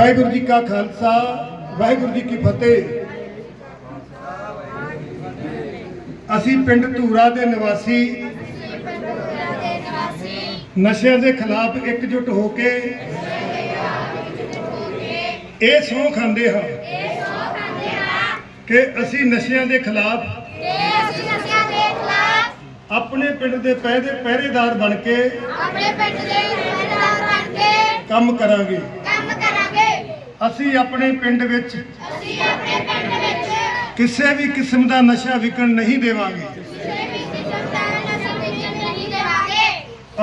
ਵਾਹਿਗੁਰੂ ਜੀ ਕਾ ਖਾਲਸਾ ਵਾਹਿਗੁਰੂ ਜੀ ਕੀ ਫਤਿਹ। ਅਸੀਂ ਪਿੰਡ ਧੂਰਾ ਦੇ ਨਿਵਾਸੀ ਨਸ਼ਿਆਂ ਦੇ ਖਿਲਾਫ ਇਕਜੁੱਟ ਹੋ ਕੇ ਇਹ ਸਹੁੰ ਖਾਂਦੇ ਹਾਂ ਕਿ ਅਸੀਂ ਨਸ਼ਿਆਂ ਦੇ ਖਿਲਾਫ ਆਪਣੇ ਪਿੰਡ ਦੇ ਪਹਿਰੇ ਪਹਿਰੇਦਾਰ ਬਣ ਕੇ ਕੰਮ ਕਰਾਂਗੇ। ਅਸੀਂ ਆਪਣੇ ਪਿੰਡ ਵਿੱਚ ਕਿਸੇ ਵੀ ਕਿਸਮ ਦਾ ਨਸ਼ਾ ਵਿਕਣ ਨਹੀਂ ਦੇਵਾਂਗੇ।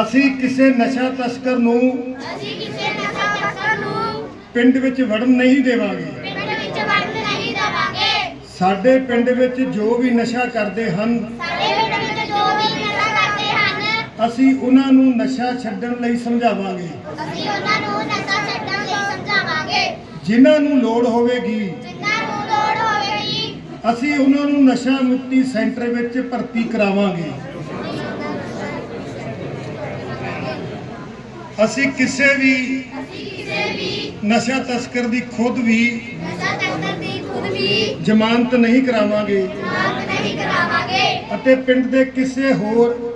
ਅਸੀਂ ਕਿਸੇ ਨਸ਼ਾ ਤਸਕਰ ਨੂੰ ਪਿੰਡ ਵਿੱਚ ਵੜਨ ਨਹੀਂ ਦੇਵਾਂਗੇ। ਸਾਡੇ ਪਿੰਡ ਵਿੱਚ ਜੋ ਵੀ ਨਸ਼ਾ ਕਰਦੇ ਹਨ ਅਸੀਂ ਉਹਨਾਂ ਨੂੰ ਨਸ਼ਾ ਛੱਡਣ ਲਈ ਸਮਝਾਵਾਂਗੇ। ਅਸੀਂ ਉਹਨਾਂ ਨੂੰ ਨਸ਼ਾ ਛੱਡਣ ਲਈ ਸਮਝਾਵਾਂਗੇ। ਜਿਨ੍ਹਾਂ ਨੂੰ ਲੋੜ ਹੋਵੇਗੀ। ਜਿਨ੍ਹਾਂ ਨੂੰ ਲੋੜ ਹੋਵੇਗੀ। ਅਸੀਂ ਉਹਨਾਂ ਨੂੰ ਨਸ਼ਾ ਮੁਕਤੀ ਸੈਂਟਰ ਵਿੱਚ ਭਰਤੀ ਕਰਾਵਾਂਗੇ। ਅਸੀਂ ਕਿਸੇ ਵੀ ਅਸੀਂ ਕਿਸੇ ਵੀ ਨਸ਼ਾ ਤਸਕਰ ਦੀ ਖੁਦ ਵੀ ਨਸ਼ਾ ਤਸਕਰ ਦੀ ਖੁਦ ਵੀ ਜ਼ਮਾਨਤ ਨਹੀਂ ਕਰਾਵਾਂਗੇ। ਮਾਫ ਨਹੀਂ ਕਰਾਵਾਂਗੇ। ਅਤੇ ਪਿੰਡ ਦੇ ਕਿਸੇ ਹੋਰ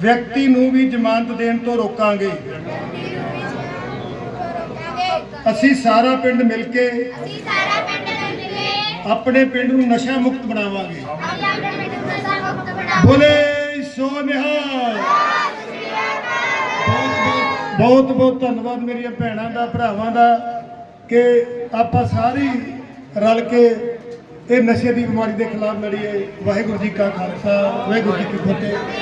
ਵਿਅਕਤੀ ਨੂੰ ਵੀ ਜ਼ਮਾਨਤ ਦੇਣ ਤੋਂ ਰੋਕਾਂਗੇ। ਅਸੀਂ ਸਾਰਾ ਪਿੰਡ ਮਿਲ ਕੇ ਅਸੀਂ ਸਾਰਾ ਪਿੰਡ ਮਿਲ ਕੇ ਆਪਣੇ ਪਿੰਡ ਨੂੰ ਨਸ਼ਾ ਮੁਕਤ ਬਣਾਵਾਂਗੇ। ਆਪਣਾ ਪਿੰਡ ਨੂੰ ਨਸ਼ਾ ਮੁਕਤ ਬਣਾਵਾਂਗੇ ਬੋਲੇ ਸੋ ਨਿਹਾਲ। ਬਹੁਤ ਬਹੁਤ ਧੰਨਵਾਦ ਮੇਰੀਆਂ ਭੈਣਾਂ ਦਾ, ਭਰਾਵਾਂ ਦਾ ਕਿ ਆਪਾਂ ਸਾਰੀ ਰਲ ਕੇ ਇਹ ਨਸ਼ੇ ਦੀ ਬਿਮਾਰੀ ਦੇ ਖਿਲਾਫ ਲੜੀਏ। ਵਾਹਿਗੁਰੂ ਜੀ ਕਾ ਖਾਲਸਾ, ਵਾਹਿਗੁਰੂ ਜੀ ਕੀ ਫਤਿਹ।